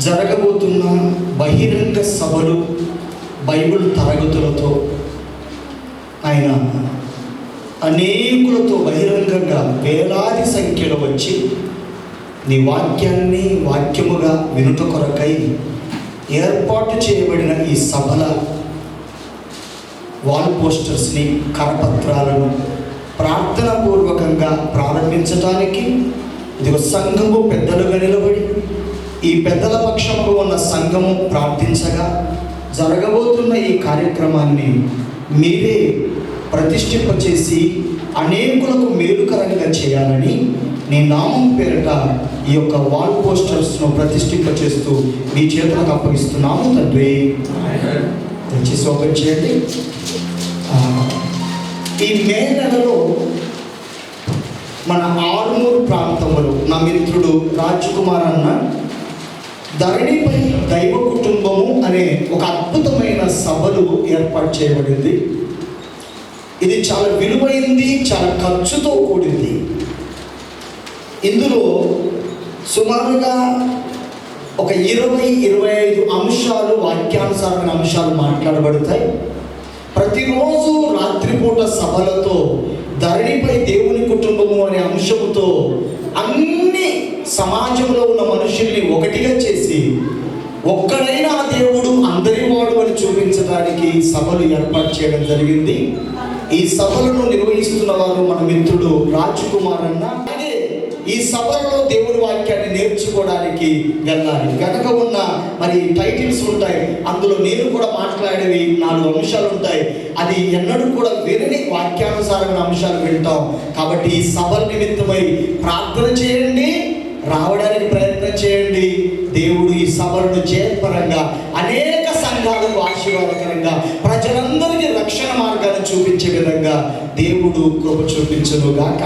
జరగబోతున్న బహిరంగ సభలు బైబిల్ తరగతులతో ఆయన అనేకులతో బహిరంగంగా వేలాది సంఖ్యలో వచ్చి నీ వాక్యాన్ని వాక్యముగా వినుట కొరకై ఏర్పాటు చేయబడిన ఈ సభల వాల్ పోస్టర్స్ని కరపత్రాలను ప్రార్థనాపూర్వకంగా ప్రారంభించడానికి ఇది సంఘము పెద్దలుగా నిలబడి ఈ పెద్దల పక్షంలో ఉన్న సంఘము ప్రార్థించగా జరగబోతున్న ఈ కార్యక్రమాన్ని మీరే ప్రతిష్ఠింపచేసి అనేకులకు మేలుకరంగా చేయాలని నీ నామం పేరిట ఈ యొక్క వాల్ పోస్టర్స్ను ప్రతిష్ఠింపచేస్తూ మీ చేతులకు అప్పగిస్తున్నాము తండ్రి. దయచేసి ఓపెన్ చేయండి. ఈ మే నెలలో మన ఆరుమూరు ప్రాంతంలో నా మిత్రుడు రాజ్ కుమార్ అన్న ధరణిపై దైవ కుటుంబము అనే ఒక అద్భుతమైన సభలు ఏర్పాటు చేయబడింది. ఇది చాలా విలువైంది చాలా ఖర్చుతో కూడింది. ఇందులో సుమారుగా ఒక ఇరవై ఇరవై ఐదు అంశాలు వాక్యానుసారమైన అంశాలు మాట్లాడబడతాయి. ప్రతిరోజు రాత్రిపూట సభలతో ధరణిపై దేవుని కుటుంబము అనే అంశముతో అన్ని సమాజంలో ఉన్న మనుషుల్ని ఒకటిగా చేసి ఒక్కడైనా దేవుడు అందరి వాడు అని చూపించడానికి సభలు ఏర్పాటు చేయడం జరిగింది. ఈ సభలను నిర్వహిస్తున్న వారు మన మిత్రుడు రాజకుమార్ అన్న అదే ఈ సభలో దేవుని వాక్యాన్ని నేర్చుకోవడానికి వెళ్ళాలి. కనుక ఉన్న మరి టైటిల్స్ ఉంటాయి. అందులో నేను కూడా మాట్లాడేవి నాలుగు అంశాలు ఉంటాయి. అది ఎన్నడూ కూడా వినని వాక్యానుసారమైన అంశాలు వింటాం. కాబట్టి ఈ సభల నిమిత్తమై ప్రార్థన చేయండి. అనేక సంఘాలకు ఆశీర్వాదకరంగా ప్రజలందరికీ రక్షణ మార్గాన్ని చూపించే విధంగా దేవుడు కృప చూపించను గాక